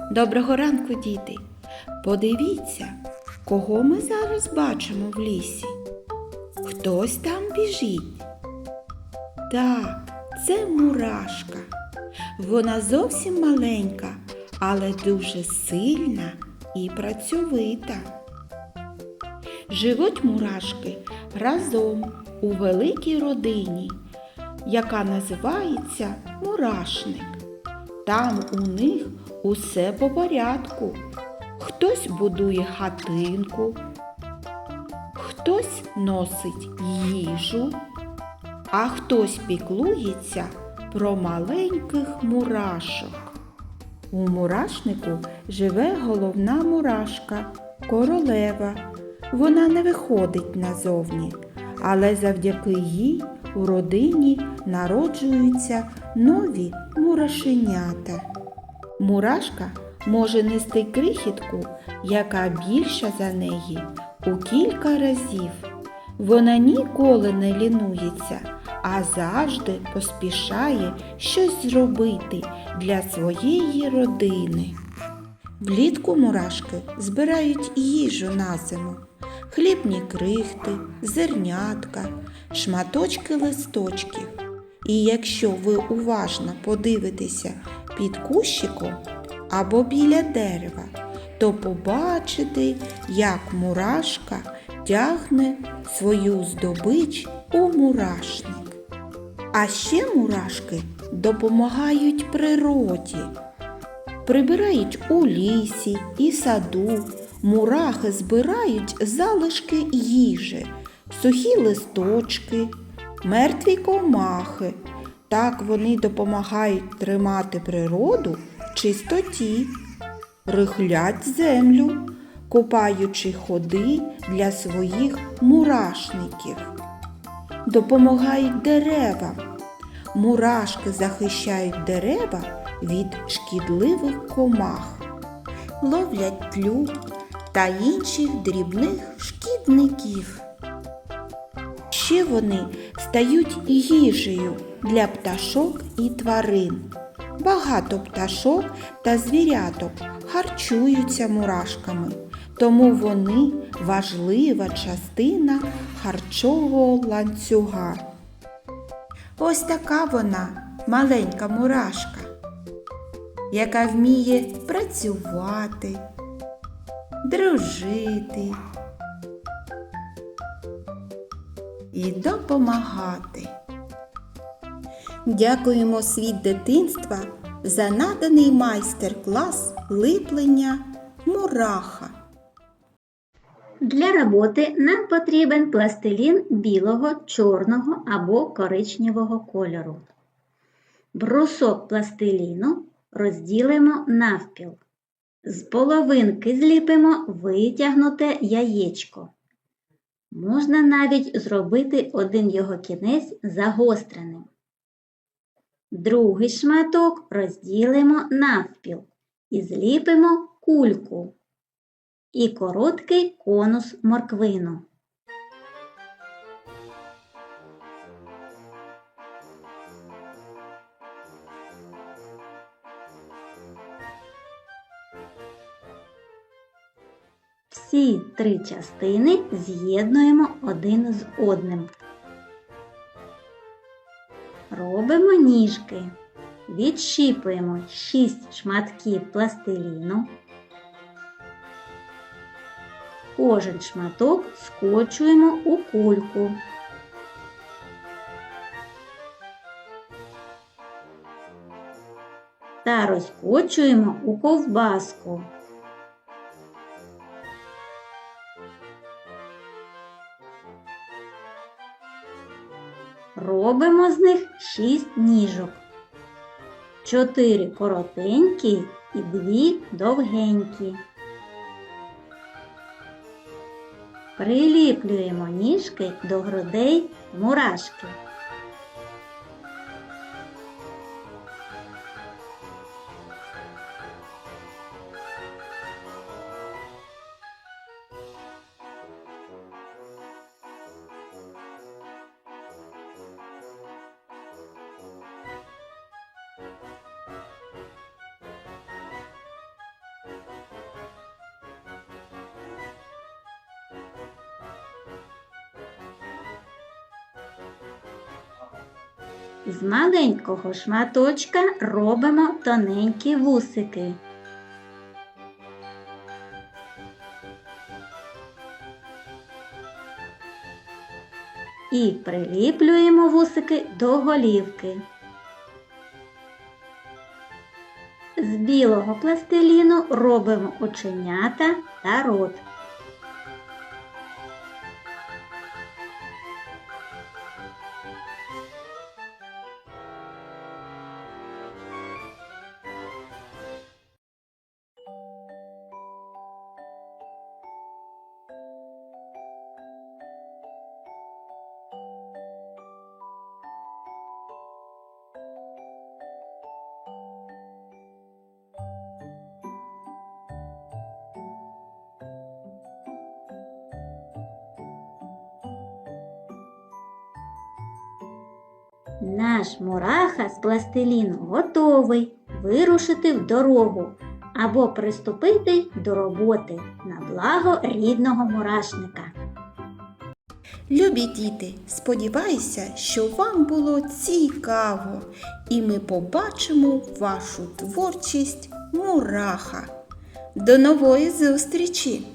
Доброго ранку, діти. Подивіться, кого ми зараз бачимо в лісі. Хтось там біжить. Так, це мурашка. Вона зовсім маленька, але дуже сильна і працьовита. Живуть мурашки разом у великій родині, яка називається мурашник. Там у них усе по порядку. Хтось будує хатинку, хтось носить їжу, а хтось піклується про маленьких мурашок. У мурашнику живе головна мурашка, королева. Вона не виходить назовні, але завдяки їй у родині народжуються нові мурашенята. Мурашка може нести крихітку, яка більша за неї у кілька разів. Вона ніколи не лінується, а завжди поспішає щось зробити для своєї родини. Влітку мурашки збирають їжу на зиму, хлібні крихти, зернятка, шматочки листочків. І якщо ви уважно подивитеся під кущиком або біля дерева, то побачите, як мурашка тягне свою здобич у мурашник. А ще мурашки допомагають природі. Прибирають у лісі і саду, мурахи збирають залишки їжі, сухі листочки, мертві комахи. Так вони допомагають тримати природу в чистоті, рихлять землю, копаючи ходи для своїх мурашників, допомагають деревам. Мурашки захищають дерева від шкідливих комах, ловлять тлю та інших дрібних шкідників. Ще вони стають їжею для пташок і тварин. Багато пташок та звіряток харчуються мурашками, тому вони важлива частина харчового ланцюга. Ось така вона маленька мурашка, яка вміє працювати, дружити і допомагати. Дякуємо світ дитинства за наданий майстер-клас липлення мураха. Для роботи нам потрібен пластилін білого, чорного або коричневого кольору. Брусок пластиліну розділимо навпіл. З половинки зліпимо витягнуте яєчко. Можна навіть зробити один його кінець загостреним. Другий шматок розділимо навпіл і зліпимо кульку і короткий конус морквину. Всі три частини з'єднуємо один з одним. Робимо ніжки. Відщіпуємо 6 шматків пластиліну. Кожен шматок скочуємо у кульку. Та розкочуємо у ковбаску. Робимо з них 6 ніжок. 4 коротенькі і 2 довгенькі. Приліплюємо ніжки до грудей мурашки. З маленького шматочка робимо тоненькі вусики. І приліплюємо вусики до голівки. З білого пластиліну робимо оченята та рот. Наш мураха з пластиліну готовий вирушити в дорогу або приступити до роботи на благо рідного мурашника. Любі діти, сподіваюся, що вам було цікаво, і ми побачимо вашу творчість мураха. До нової зустрічі!